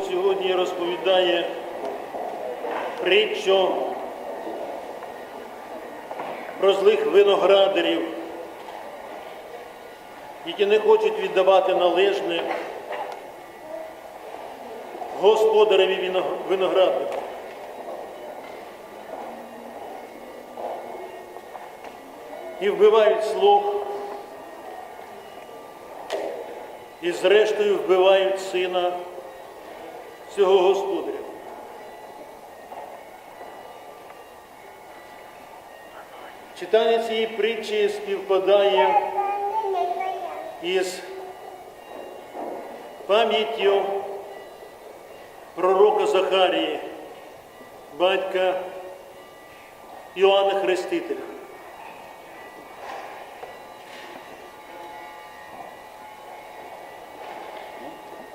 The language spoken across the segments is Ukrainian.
Сьогодні розповідає притчу про злих виноградарів, які не хочуть віддавати належне господареві вино- винограду. І вбивають слух, і зрештою вбивають сина цього господаря. Читання цієї притчі співпадає із пам'яттю пророка Захарії, батька Іоанна Хрестителя.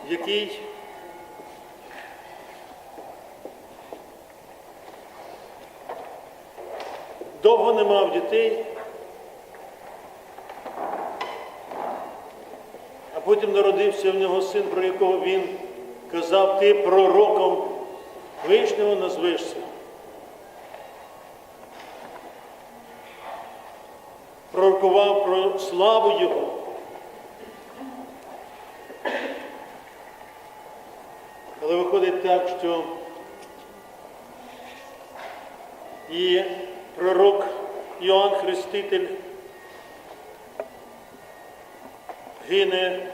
який довго не мав дітей, а потім народився в нього син, про якого він казав, ти пророком вишнього назвешся. Пророкував про славу Його. Але виходить так, що і пророк Іоанн Хреститель гине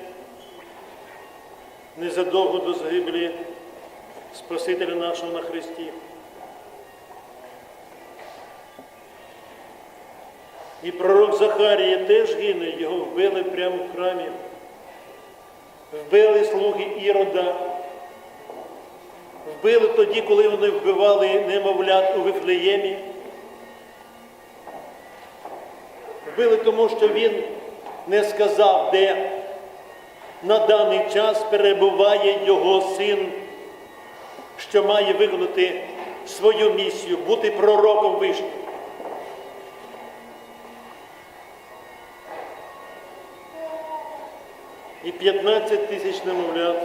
незадовго до загибелі Спасителя нашого на Христі. І пророк Захарія теж гине, його вбили прямо в храмі. Вбили слуги Ірода. Вбили тоді, коли вони вбивали немовлят у Вифлеємі. Вбили тому, що він не сказав, де на даний час перебуває його син, що має виконати свою місію, бути пророком вишнього. І 15 тисяч немовлят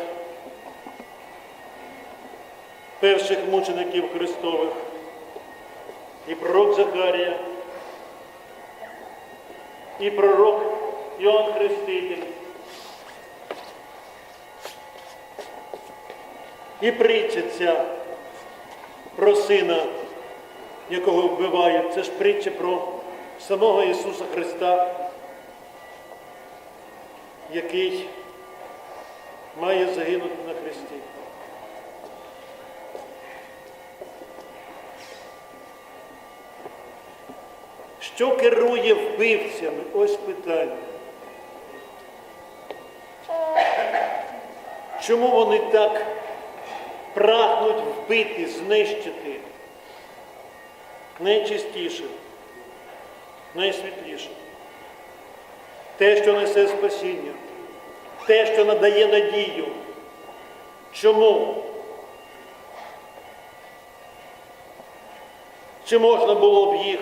перших мучеників Христових, і пророк Захарія, і пророк Йоанн Хреститель, і притча ця про сина, якого вбивають. Це ж притча про самого Ісуса Христа, який має загинути на Христі. Що керує вбивцями? Ось питання. Чому вони так прагнуть вбити, знищити найчистіше, найсвітліше? Те, що несе спасіння, те, що надає надію. Чому? Чи можна було б їх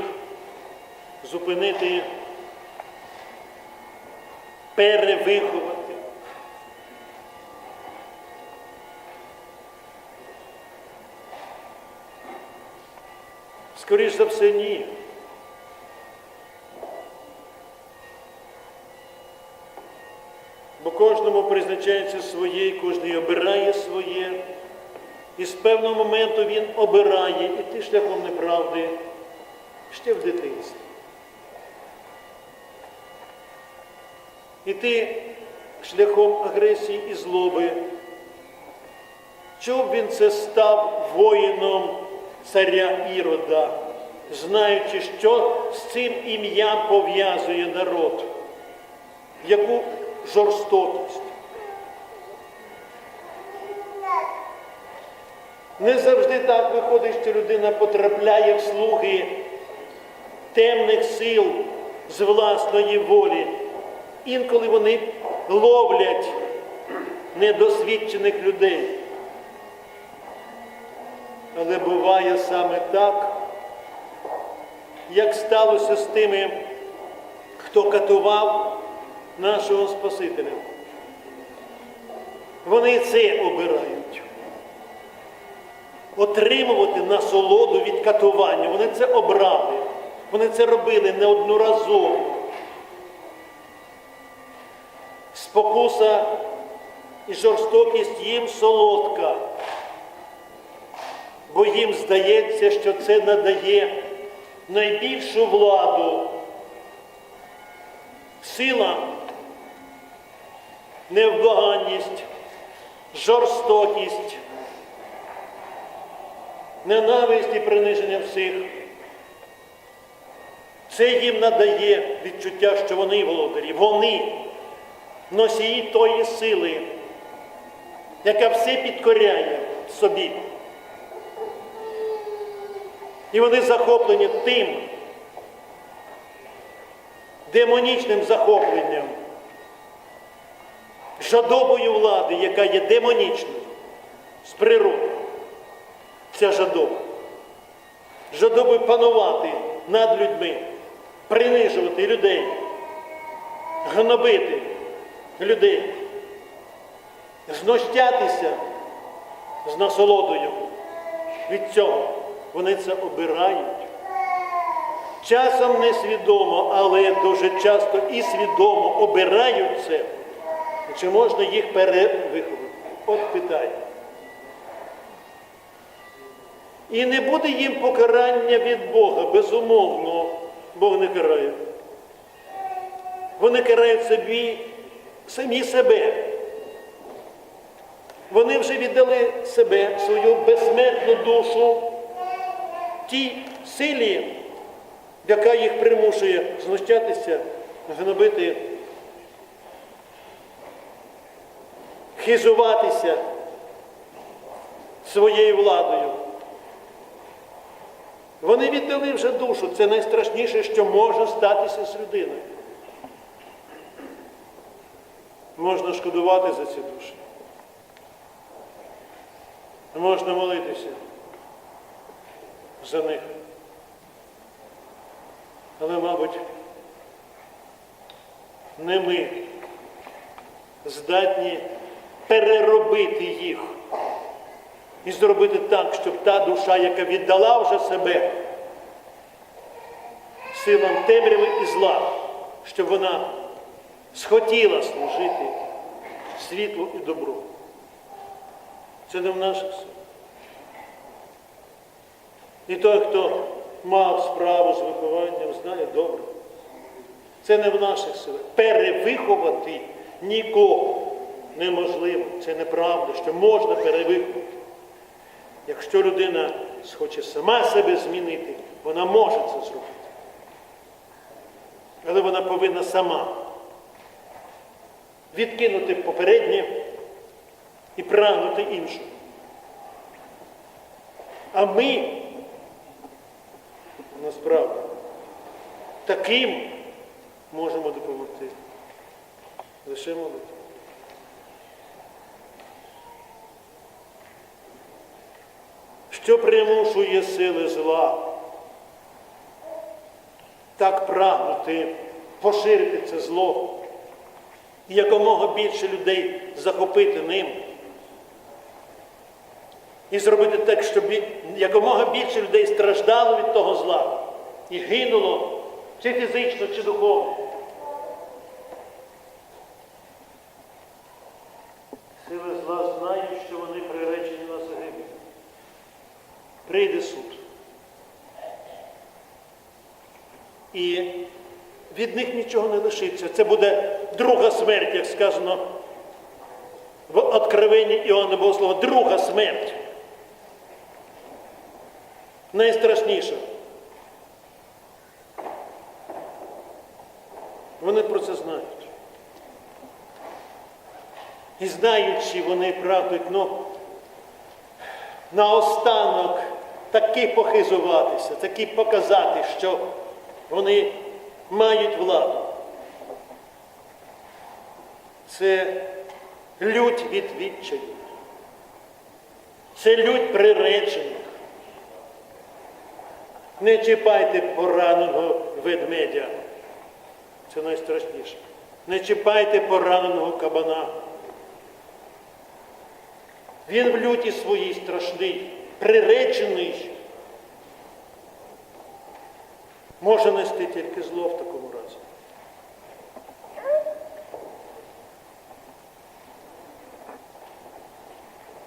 зупинити, перевиховати. Скоріш за все, ні. Бо кожному призначається своє, і кожен обирає своє. І з певного моменту він обирає іти шляхом неправди ще в дитинстві. Іти шляхом агресії і злоби. Чого б він це став воїном царя Ірода, знаючи, що з цим ім'ям пов'язує народ, яку жорстокість. Не завжди так виходить, що людина потрапляє в слуги темних сил з власної волі. Інколи вони ловлять недосвідчених людей. Але буває саме так, як сталося з тими, хто катував нашого Спасителя. Вони це обирають. отримувати насолоду від катування. Вони це обрали. Вони це робили неодноразово. Спокуса і жорстокість їм солодка, бо їм здається, що це надає найбільшу владу. Сила, невблаганність, жорстокість, ненависть і приниження всіх. Це їм надає відчуття, що вони володарі, вони носії тої сили, яка все підкоряє собі. І вони захоплені тим демонічним захопленням, жадобою влади, яка є демонічною з природи. Ця жадоба. Жадобою панувати над людьми, принижувати людей, гнобити людей, знущатися з насолодою від цього. Вони це обирають. Часом несвідомо, але дуже часто і свідомо обирають це. Чи можна їх перевиховати? От питання. І не буде їм покарання від Бога, безумовно, Бог не карає. Вони карають собі, самі себе. Вони вже віддали себе, свою безсмертну душу тій силі, яка їх примушує знущатися, гнобити, хизуватися своєю владою. Вони віддали вже душу. Це найстрашніше, що може статися з людиною. Можна шкодувати за ці душі. Можна молитися за них. Але, мабуть, не ми здатні переробити їх і зробити так, щоб та душа, яка віддала вже себе силам темряви і зла, щоб вона схотіла служити світлу і добру. Це не в наших силах. І той, хто мав справу з вихованням, знає добре. Це не в наших силах. Перевиховати нікого неможливо. Це неправда, що можна перевиховати. Якщо людина схоче сама себе змінити, вона може це зробити. Але вона повинна сама відкинути попереднє і прагнути іншого. А ми насправді таким можемо допомогти. Лише молитва. Що примушує сили зла так прагнути поширити це зло і якомога більше людей захопити ним. І зробити так, щоб якомога більше людей страждало від того зла і гинуло, чи фізично, чи духовно. Сили зла знають, що вони приречені на загибель. Прийде суд. І від них нічого не лишиться. Це буде друга смерть, як сказано в Откровенні Іоанна Богослова. Друга смерть. Найстрашніша. Вони про це знають. І знаючи, вони прагнуть, ну, наостанок таки похизуватися, таки показати, що вони мають владу. Це лють від відчаю. Це лють приречених. Не чіпайте пораненого ведмедя. Це найстрашніше. Не чіпайте пораненого кабана. Він в люті своїй страшний. приречений, може нести тільки зло в такому разі.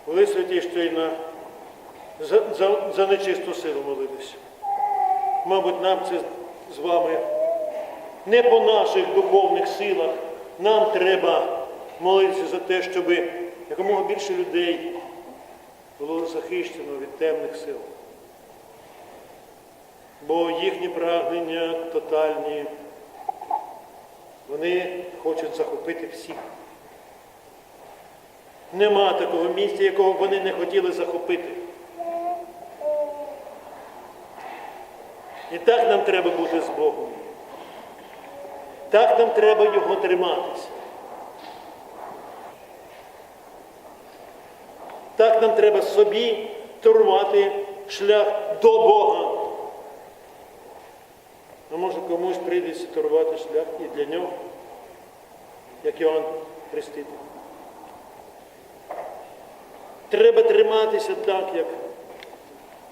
Коли святі щойно за, за, за нечисту силу молилися. Мабуть, нам це з вами не по наших духовних силах. Нам треба молитися за те, щоб якомога більше людей було захищено від темних сил. Бо їхні прагнення тотальні, вони хочуть захопити всіх. Нема такого місця, якого вони не хотіли захопити. І так нам треба бути з Богом. Так нам треба його триматися. Так нам треба собі торувати шлях до Бога. А може комусь прийдеться торувати шлях і для нього, як Іоанн Хреститель. Треба триматися так, як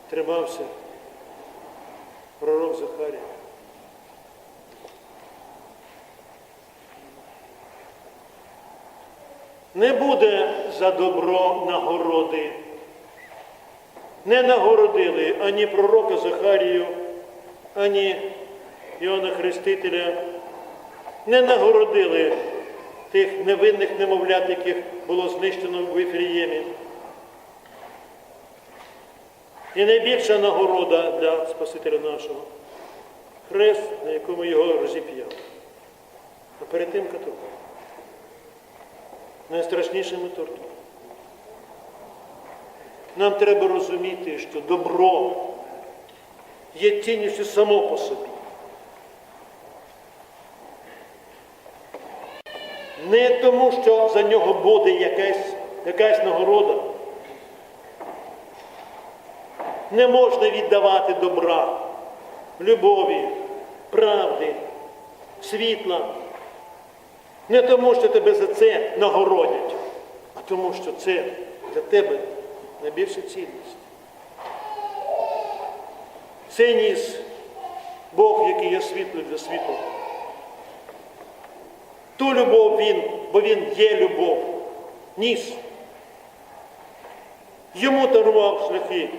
тримався пророк Захарія. Не буде за добро нагороди. Не нагородили ані пророка Захарію, ані Іоанна Хрестителя. Не нагородили тих невинних немовлят, яких було знищено в Вифлеємі. І найбільша нагорода для Спасителя нашого хрест, на якому його розіп'яв. А перед тим каток. Найстрашнішими тортурами. Нам треба розуміти, що добро є цінністю само по собі. Не тому, що за нього буде якась, якась нагорода. Не можна віддавати добра, любові, правди, світла. Не тому, що тебе за це нагородять, а тому, що це для тебе найбільша цінність. Це ніс Бог, який є світло для світу. Ту любов він, бо він є любов, ніс. Йому дарував шляхи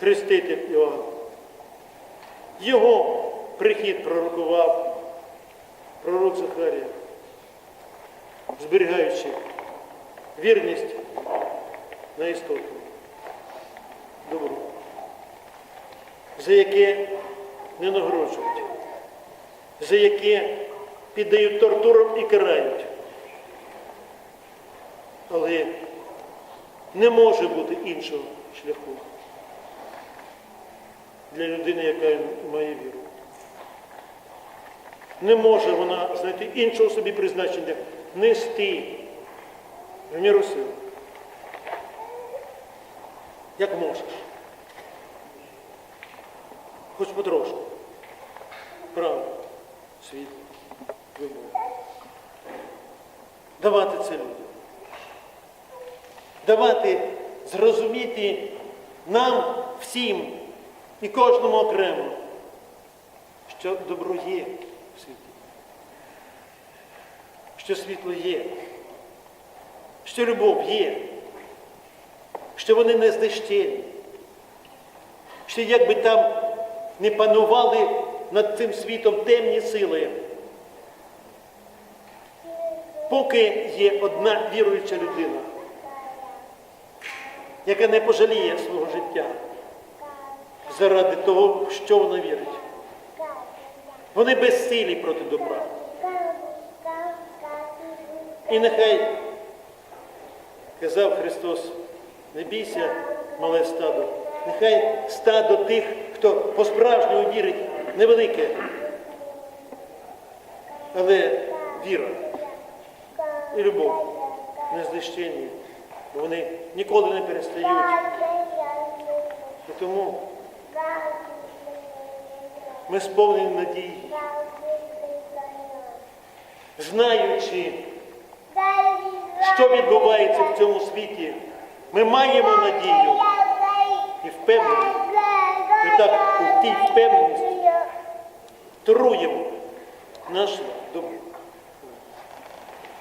хреститель Іоанн. Його прихід пророкував пророк Захарія, зберігаючи вірність на істоту, добру, за яке не нагороджують, за яке піддають тортурам і карають. Але не може бути іншого шляху для людини, яка має віру. Не може вона знайти іншого собі призначення нести в міру сил. Як можеш. Хоч потрошку. Правда, світ, любов. Давати це людям. Давати зрозуміти нам всім і кожному окремо, що добро є в світі, що світло є, що любов є, що вони не знищені, що якби там не панували над цим світом темні сили, поки є одна віруюча людина, яка не пожаліє свого життя заради того, що вона вірить. Вони безсилі проти добра. І нехай, казав Христос, не бійся, мале стадо, нехай стадо тих, хто по-справжньому вірить, невелике, але віра і любов не знищені, вони ніколи не перестають. І тому ми сповнені надії, знаючи, що відбувається в цьому світі, Ми маємо надію і впевненість. І так у тій впевненості труємо нашу.